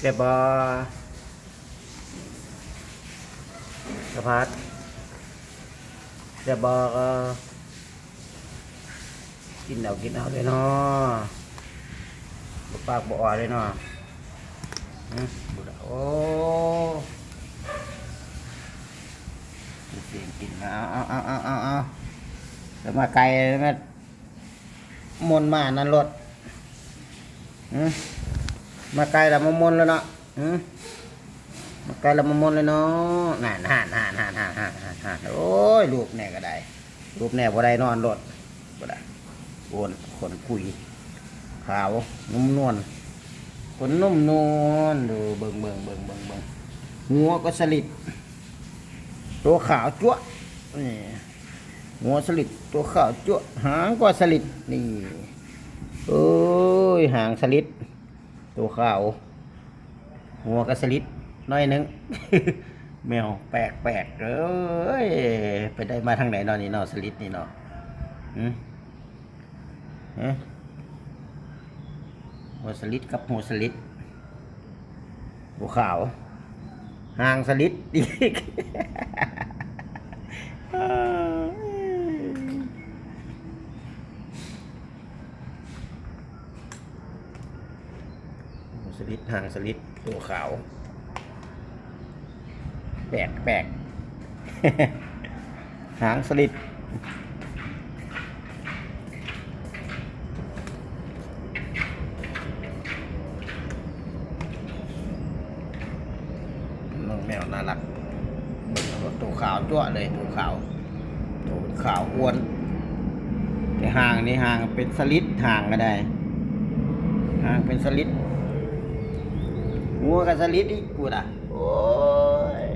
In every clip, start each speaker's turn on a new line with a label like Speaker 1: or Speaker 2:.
Speaker 1: เสียบอสะพัดเสียบอก็กินเอากินเอาเลยเนาะปากบ่อเลยเนาะบุดาโอ้เสียงกินเอาเอาเอาเอาเอาเอาแล้วมาไกลแล้วมามนมานั่นรถอืม มาไกลล้วมมนแล้วเนาะมาไกลล้วมมนเลยเนาะน่านห่านห่านห่านห่านห่านห่านห่านโอ้ยรูปแน่ก็ได้รูปแน่บ่ได้นอนรถบ่ได้โอนขนคุยขาวนุ่มนวลขนนุ่มนวลดูเบิ่งเบิ่งเบิ่งเบิ่งเบิ่งหัวก็สลิดตัวขาวจั๊วนี่หัวสลิดตัวขาวจั๊วหางก็สลิดนี่เอ้ยหางสลิด ตัวขาว หัวก็สลิดน้อยหนึง แมวแปลกแปลกๆเอ้ยไปได้มาทางไหนนอนนี่นอสลิดนี่นออืมฮะหัวสลิดกับหัวสลิดหัวขาว หางสลิดอีก หัว สลิดหางสลิดตัวขาว แปลกแปลกหางสลิดน้องแมวน่ารักตัวขาวจั่วเลยตัวขาวตัวขาวอ้วน แต่ห่างนี่ห่างเป็นสลิดห่างก็ได้ห่างเป็นสลิด งัวกับสลิดอีกกูอะ โอ้ย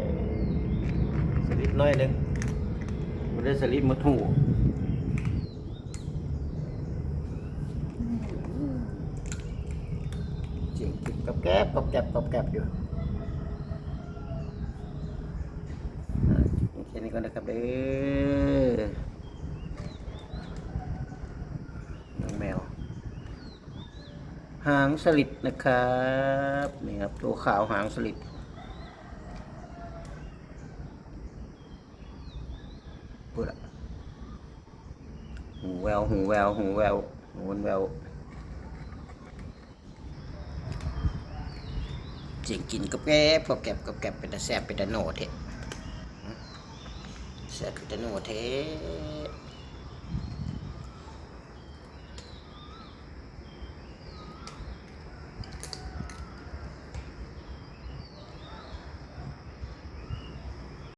Speaker 1: สลิดน้อยหนึงไม่ได้สลิดมาถูจริงๆกับแก๊บกับแก๊บกับแก๊บอยู่แค่นี้ก็นะครับเด้อน้องแมว หางสลิดนะครับนี่ครับตัวขาวหางสลิดเพูดอะหูแววหูแววหูแววหูแววเสียงกินกับแกบกับแกบกับแกบเป็นตาแซ่บเป็นตาโนดเห็ดแซ่บเป็นตาโนดเท